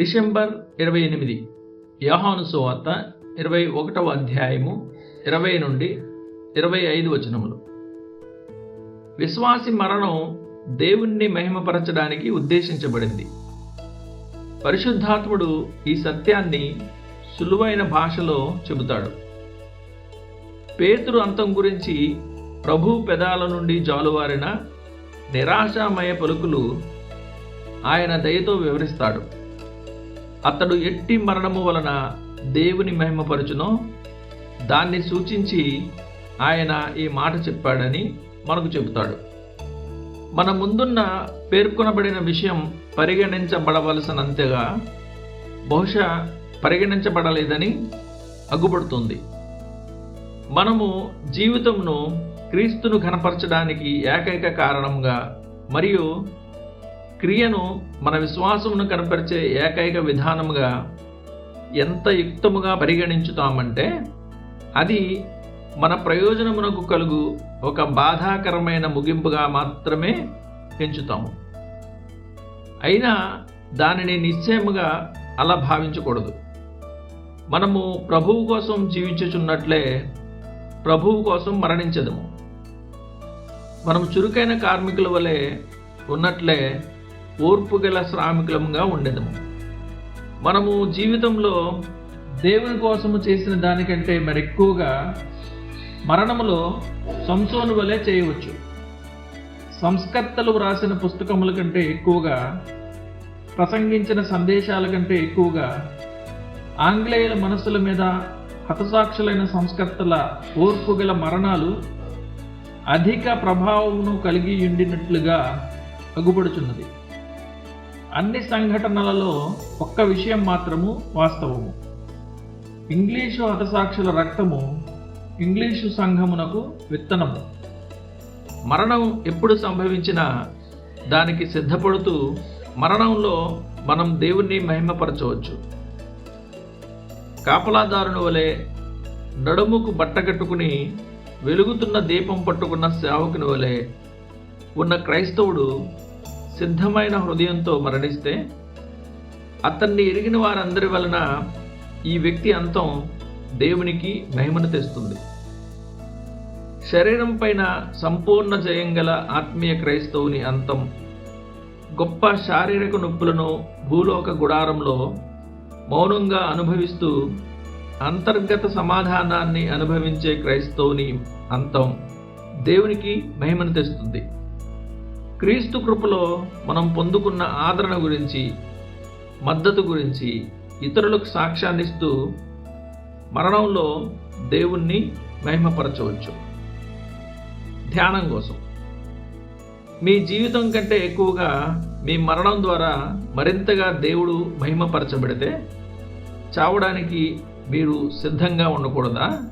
December ఇరవై ఎనిమిది. యోహాను సువార్త ఇరవై ఒకటవ అధ్యాయము ఇరవై నుండి ఇరవై ఐదు వచనములు. విశ్వాసి మరణం దేవుణ్ణి మహిమపరచడానికి ఉద్దేశించబడింది. పరిశుద్ధాత్ముడు ఈ సత్యాన్ని సులువైన భాషలో చెబుతాడు. పేతురు అంతం గురించి ప్రభు పెదాల నుండి జాలువారిన నిరాశామయ పలుకులు ఆయన దయతో వివరిస్తాడు. అతడు ఎట్టి మరణము వలన దేవుని మహిమపరచునో? దాన్ని సూచించి ఆయన ఈ మాట చెప్పాడని మనకు చెబుతాడు. మన ముందున్న పేర్కొనబడిన విషయం పరిగణించబడవలసినంతగా బహుశా పరిగణించబడలేదని అగ్గుపడుతుంది మనము జీవితంను క్రీస్తును ఘనపరచడానికి ఏకైక కారణంగా మరియు క్రియను మన విశ్వాసమును కనపరిచే ఏకైక విధానముగా ఎంత యుక్తముగా పరిగణించుతామంటే అది మన ప్రయోజనమునకు కలుగు ఒక బాధాకరమైన ముగింపుగా మాత్రమే పెంచుతాము. అయినా దానిని నిశ్చయముగా అలా భావించకూడదు. మనము ప్రభువు కోసం జీవించుచున్నట్లే ప్రభువు కోసం మరణించదము. మనం చురుకైన కార్మికుల వలె ఉన్నట్లే ఓర్పు గల శ్రామికులముగా ఉండేదము. మనము జీవితంలో దేవుని కోసము చేసిన దానికంటే మరెక్కువగా మరణములో సంసోను వలె చేయవచ్చు. సంస్కర్తలు వ్రాసిన పుస్తకముల కంటే ఎక్కువగా ప్రసంగించిన సందేశాల కంటే ఎక్కువగా ఆంగ్లేయుల మనస్సుల మీద హతసాక్షులైన సంస్కర్తల ఓర్పు గల మరణాలు అధిక ప్రభావమును కలిగి ఉండినట్లుగా అగుపడుచున్నది అన్ని సంఘటనలలో ఒక్క విషయం మాత్రము వాస్తవము. ఇంగ్లీషు హతసాక్షుల రక్తము ఇంగ్లీషు సంఘమునకు విత్తనము. మరణం ఎప్పుడు సంభవించినా దానికి సిద్ధపడుతూ మరణంలో మనం దేవుణ్ణి మహిమపరచవచ్చు. కాపలాదారుని వలె నడుముకు బట్టగట్టుకుని వెలుగుతున్న దీపం పట్టుకున్న సేవకుని వలె ఉన్న క్రైస్తవుడు సిద్ధమైన హృదయంతో మరణిస్తే అతన్ని ఎరిగిన వారందరి వలన ఈ వ్యక్తి అంతం దేవునికి మహిమను తెస్తుంది. శరీరం పైన సంపూర్ణ జయం గల ఆత్మీయ క్రైస్తవుని అంతం గొప్ప శారీరక నొప్పులను భూలోక గుడారంలో మౌనంగా అనుభవిస్తూ అంతర్గత సమాధానాన్ని అనుభవించే క్రైస్తవుని అంతం దేవునికి మహిమను తెస్తుంది. క్రీస్తు కృపలో మనం పొందుకున్న ఆదరణ గురించి మద్దతు గురించి ఇతరులకు సాక్ష్యాన్నిస్తూ మరణంలో దేవుణ్ణి మహిమపరచవచ్చు. ధ్యానం కోసం. మీ జీవితం కంటే ఎక్కువగా మీ మరణం ద్వారా మరింతగా దేవుడు మహిమపరచబడితే చావడానికి మీరు సిద్ధంగా ఉండకూడదా?